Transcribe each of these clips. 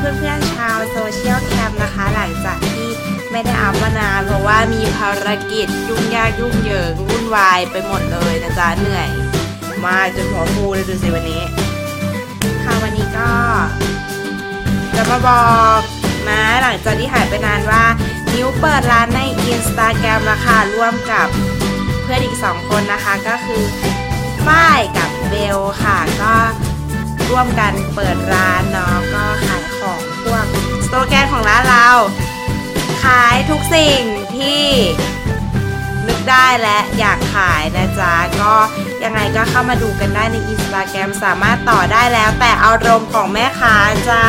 เพื่อนๆชาวโซเชียลแคมนะคะ หลังจากที่ไม่ได้อัพมานานเพราะว่ามีภารกิจยุ่งยากยุ่งเหยิงวุ่นวายไปหมดเลยนะจ๊ะเหนื่อย มากจนหัวฟูเลยดูสิวันนี้ ค่ะวันนี้ก็ จะมาบอกนะหลังจากที่หายไปนานว่านิ้วเปิดร้านใน Instagram ราคาร่วมกับเพื่อนอีก 2 คนนะคะก็คือฝ้ายกับเบลค่ะก็ร่วมกันเปิดร้านเนาะก็ ของร้าขายทุกสิ่งที่นึกได้และอยากขายนะจ๊ะ ก็ยังไงก็เข้ามาดูกันได้ใน Instagram สามารถต่อได้แล้ว แต่อารมณ์ของแม่ค้าจ้า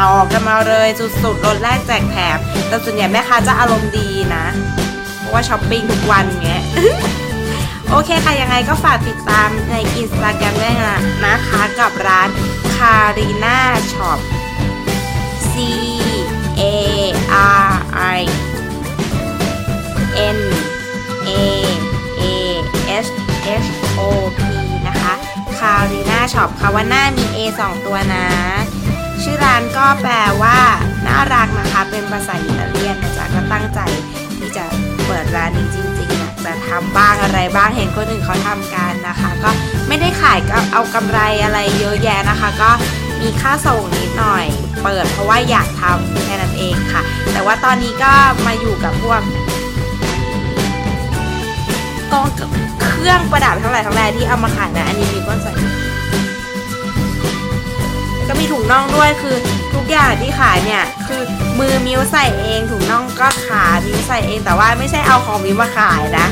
ต่อกันมาเลยสุดๆลดแรกแจกแถมแต่ส่วนใหญ่แม่ค้าจะอารมณ์ดีนะ เพราะว่าช้อปปิ้งทุกวันเงี้ยโอเคค่ะ ยังไงก็ฝากติดตามใน Instagram ด้วยนะนะคะกับร้าน Carina Shop C A H O P นะคะ Carina Shop ค่ะว่าน้ามี A 2 ตัวนะ ชื่อร้านก็แปลว่า น่ารักนะคะ เป็นภาษาอิตาเลียนนะจ๊ะก็ตั้งใจที่จะเปิดร้านนี้จริงๆอยากจะทำบ้างอะไรบ้างเห็นคนอื่นเขาทำกันนะคะ ก็ไม่ได้ขายก็เอากำไรอะไรเยอะแยะนะคะ ก็มีค่าส่งนิดหน่อย เปิดเพราะว่าอยากทำแค่นั้นเองค่ะ แต่ว่าตอนนี้ก็มาอยู่กับพวก กองเครื่องประดับทั้งหลายทั้งแหล่ที่เอามาขายนะอันนี้มีก้อนใส่ก็มีถุงน่องด้วยคือทุกอย่างที่ขายเนี่ย คือมือมิวใส่เองถุงน่องก็ขามิวใส่เองแต่ว่าไม่ใช่เอาของมิวมาขายนะ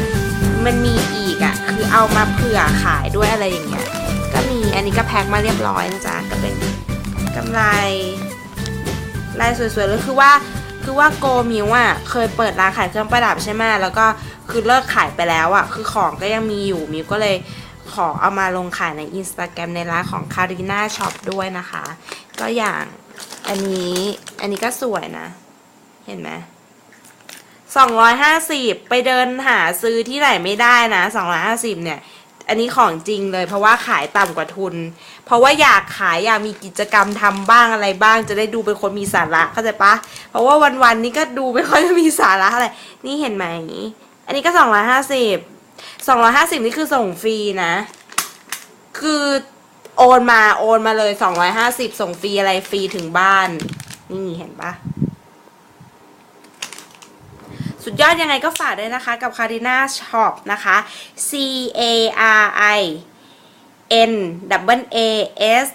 มันมีอีกอะ่ะคือเอามาเผื่อขายด้วยอะไรอย่างเงี้ยก็มีอันนี้ก็แพ็คมาเรียบร้อยนะจ๊ะก็เป็นกำไรลายสวยๆเลยคือว่า คือว่าโกมิวอะเคยเปิดร้านขายเครื่องประดับใช่ไหมแล้วก็คือเลิกขายไปแล้วอะคือของก็ยังมีอยู่มิวก็เลยขอเอามาลงขายใน Instagram ในร้านของ Carina Shop ด้วยนะคะ ก็อย่างอันนี้อันนี้ก็สวยนะ เห็นไหม250ไปเดินหาซื้อที่ไหนไม่ได้นะ250เนี่ย อันนี้ของจริงเลย เพราะว่าขายต่ำกว่าทุน เพราะว่าอยากขายอยากมีกิจกรรมทำบ้างอะไรบ้าง จะได้ดูเป็นคนมีสาระเข้าใจปะเพราะว่าวันๆนี้ก็ดูไม่ค่อยมีสาระอะไรนี่เห็นไหมอันนี้ก็250 250นี่คือส่งฟรีนะ คือโอนมาโอนมาเลย250ส่งฟรีอะไรฟรีถึงบ้าน นี่เห็นปะ สุดยอดยังไงก็ฝากด้วยนะคะกับ Carina Shop นะคะ C A R I N W A S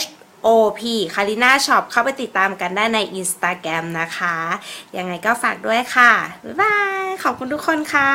H O P Carina Shop เข้าไปติดตามกันได้ใน Instagram นะคะ ยังไงก็ฝากด้วยค่ะ บ๊ายบาย ขอบคุณทุกคนค่ะ